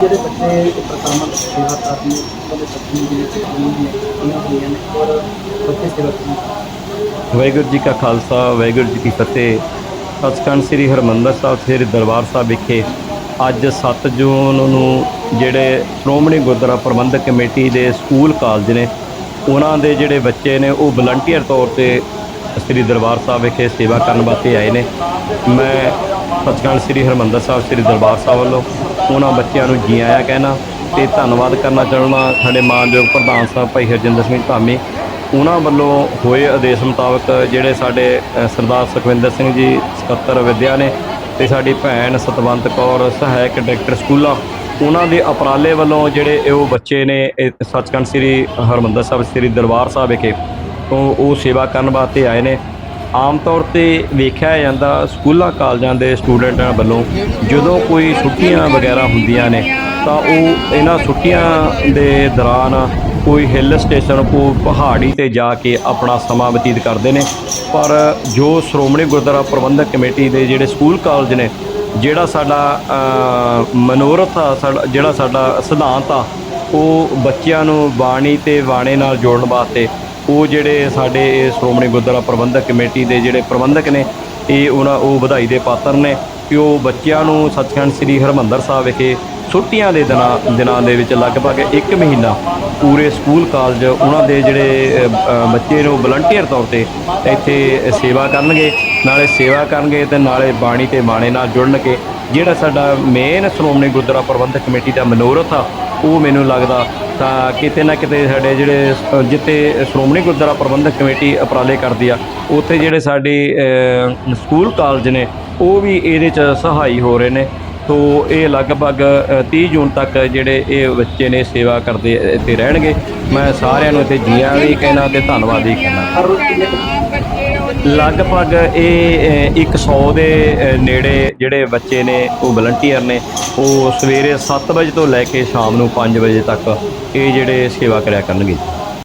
ਜਿਹੜੇ ਬੱਚੇ ਪ੍ਰਥਮ ਸੇਵਾ ਕਰਦੀ ਉਹਦੇ ਬੱਚੇ ਦੀ ਜਿਹੜੀ ਹੋਈਆਂ ਨੇ ਔਰ ਬੱਚੇ ਸੇਵਾ ਕਰਦੀ ਵਾਹਿਗੁਰੂ ਜੀ ਕਾ ਖਾਲਸਾ, ਵਾਹਿਗੁਰੂ ਜੀ ਕੀ ਫਤਿਹ। ਸੱਚਖੰਡ ਸ੍ਰੀ ਹਰਮੰਦਰ ਸਾਹਿਬ, ਸ੍ਰੀ ਦਰਬਾਰ ਸਾਹਿਬ ਵਿਖੇ ਅੱਜ 7 ਜੂਨ ਨੂੰ ਜਿਹੜੇ ਸ਼੍ਰੋਮਣੀ ਗੁਰਦੁਆਰਾ ਪ੍ਰਬੰਧਕ ਕਮੇਟੀ ਦੇ ਸਕੂਲ ਕਾਲਜ ਨੇ, ਉਹਨਾਂ ਦੇ ਜਿਹੜੇ ਬੱਚੇ ਨੇ, ਉਹ ਵਲੰਟੀਅਰ ਤੌਰ ਤੇ ਸ੍ਰੀ ਦਰਬਾਰ ਸਾਹਿਬ ਵਿਖੇ ਸੇਵਾ ਕਰਨ ਵਾਸਤੇ ਆਏ ਨੇ। ਮੈਂ ਸੱਚਖੰਡ ਸ੍ਰੀ ਹਰਮੰਦਰ ਸਾਹਿਬ, ਸ੍ਰੀ ਦਰਬਾਰ ਸਾਹਿਬ ਵੱਲੋਂ ਉਹਨਾਂ ਬੱਚਿਆਂ ਨੂੰ ਜੀ ਆਇਆਂ ਕਹਿਣਾ ਤੇ ਧੰਨਵਾਦ ਕਰਨਾ ਚਾਹੁੰਦਾ ਸਾਡੇ ਮਾਨਯੋਗ ਪ੍ਰਧਾਨ ਸਾਹਿਬ ਭਾਈ ਹਰਜਿੰਦਰ ਸਿੰਘ ਧਾਮੀ। ਉਹਨਾਂ ਵੱਲੋਂ ਹੋਏ ਆਦੇਸ਼ ਮੁਤਾਬਕ ਜਿਹੜੇ ਸਾਡੇ ਸਰਦਾਰ ਸੁਖਵਿੰਦਰ ਸਿੰਘ ਜੀ ਸਕੱਤਰ ਵਿਦਿਆ ਨੇ ਤੇ ਸਾਡੀ ਭੈਣ ਸਤਵੰਤ ਕੌਰ, ਸਹਾਇਕ ਡਾਇਰੈਕਟਰ ਸਕੂਲਾਂ, ਉਹਨਾਂ ਦੇ ਅਪਰਾਲੇ ਵੱਲੋਂ ਜਿਹੜੇ ਉਹ ਬੱਚੇ ਨੇ ਸੱਚਖੰਡ ਸ੍ਰੀ ਹਰਮੰਦਰ ਸਾਹਿਬ, ਸ੍ਰੀ ਦਰਬਾਰ ਸਾਹਿਬ ਵਿਖੇ ਤੋਂ ਉਹ ਸੇਵਾ ਕਰਨ ਵਾਸਤੇ ਆਏ ਨੇ। ਆਮ ਤੌਰ ਤੇ ਵੇਖਿਆ ਜਾਂਦਾ ਸਕੂਲਾਂ, ਕਾਲਜਾਂ ਦੇ ਸਟੂਡੈਂਟਾਂ ਵੱਲੋਂ ਜਦੋਂ ਕੋਈ ਛੁੱਟੀਆਂ ਵਗੈਰਾ ਹੁੰਦੀਆਂ ਨੇ, ਤਾਂ ਉਹ ਇਹਨਾਂ ਛੁੱਟੀਆਂ ਦੇ ਦੌਰਾਨ ਕੋਈ ਹਿੱਲ ਸਟੇਸ਼ਨ ਕੋ ਪਹਾੜੀ ਤੇ ਜਾ ਕੇ ਆਪਣਾ ਸਮਾਂ ਬਤੀਤ ਕਰਦੇ ਨੇ। ਪਰ ਜੋ ਸ਼੍ਰੋਮਣੀ ਗੁਰਦੁਆਰਾ ਪ੍ਰਬੰਧਕ ਕਮੇਟੀ ਦੇ ਜਿਹੜੇ ਸਕੂਲ, ਕਾਲਜ ਨੇ, ਜਿਹੜਾ ਸਾਡਾ ਮਨੋਰਥ ਆ, ਸਾਡਾ, ਜਿਹੜਾ ਸਾਡਾ ਸਿਧਾਂਤ ਆ, ਉਹ ਬੱਚਿਆਂ ਨੂੰ ਬਾਣੀ ਤੇ ਬਾਣੇ ਨਾਲ ਜੋੜਨ ਵਾਸਤੇ ਉਹ ਜਿਹੜੇ ਸਾਡੇ ਇਹ ਸ਼੍ਰੋਮਣੀ ਗੁਰਦੁਆਰਾ ਪ੍ਰਬੰਧਕ ਕਮੇਟੀ ਦੇ ਜਿਹੜੇ ਪ੍ਰਬੰਧਕ ਨੇ, ਇਹ ਉਹਨਾਂ, ਉਹ ਵਧਾਈ ਦੇ ਪਾਤਰ ਨੇ ਕਿ ਉਹ ਬੱਚਿਆਂ ਨੂੰ ਸੱਚਖੰਡ ਸ੍ਰੀ ਹਰਮੰਦਰ ਸਾਹਿਬ ਵਿਖੇ ਛੁੱਟੀਆਂ ਦੇ ਦਿਨਾਂ ਦਿਨਾਂ ਦੇ ਵਿੱਚ ਲਗਭਗ 1 ਮਹੀਨਾ ਪੂਰੇ ਸਕੂਲ ਕਾਲਜ ਉਹਨਾਂ ਦੇ ਜਿਹੜੇ ਬੱਚੇ ਨੇ ਉਹ ਵਲੰਟੀਅਰ ਤੌਰ ਤੇ ਇੱਥੇ ਸੇਵਾ ਕਰਨਗੇ, ਨਾਲੇ ਸੇਵਾ ਕਰਨਗੇ ਤੇ ਨਾਲੇ ਬਾਣੀ ਤੇ ਬਾਣੇ ਨਾਲ ਜੁੜਨਗੇ। ਜਿਹੜਾ ਸਾਡਾ ਮੇਨ ਸ਼੍ਰੋਮਣੀ ਗੁਰਦੁਆਰਾ ਪ੍ਰਬੰਧਕ ਕਮੇਟੀ ਦਾ ਮਨੋਰਥ ਆ ਉਹ ਮੈਨੂੰ ਲੱਗਦਾ ਤਾਂ ਕਿਤੇ ਨਾ ਕਿਤੇ ਸਾਡੇ ਜਿਹੜੇ ਅ, ਜਿੱਥੇ ਸ਼੍ਰੋਮਣੀ ਗੁਰਦੁਆਰਾ ਪ੍ਰਬੰਧਕ ਕਮੇਟੀ ਉਪਰਾਲੇ ਕਰਦੀ ਆ ਉੱਥੇ ਜਿਹੜੇ ਸਾਡੇ ਸਕੂਲ ਕਾਲਜ ਨੇ ਉਹ ਵੀ ਇਹਦੇ ਚ ਸਹਾਈ ਹੋ ਰਹੇ ਨੇ। ਸੋ ਇਹ ਲਗਭਗ ਅ, 30 ਜੂਨ ਤੱਕ ਜਿਹੜੇ ਇਹ ਬੱਚੇ ਨੇ ਸੇਵਾ ਕਰਦੇ ਇੱਥੇ ਰਹਿਣਗੇ। ਮੈਂ ਸਾਰਿਆਂ ਨੂੰ ਇੱਥੇ ਜੀਆਂ ਵੀ ਕਹਿਣਾ ਤੇ ਧੰਨਵਾਦ ਵੀ ਕਹਿਣਾ। ਲਗਭਗ ਇਹ ਅ, 100 ਦੇ ਨੇੜੇ ਜਿਹੜੇ ਬੱਚੇ ਨੇ ਉਹ ਵਲੰਟੀਅਰ ਨੇ ਉਹ ਸਵੇਰੇ 7 ਵਜੇ ਤੋਂ ਲੈ ਕੇ ਸ਼ਾਮ ਨੂੰ 5 ਵਜੇ ਤੱਕ ਇਹ ਜਿਹੜੇ ਸੇਵਾ ਕਰਿਆ ਕਰਨਗੇ।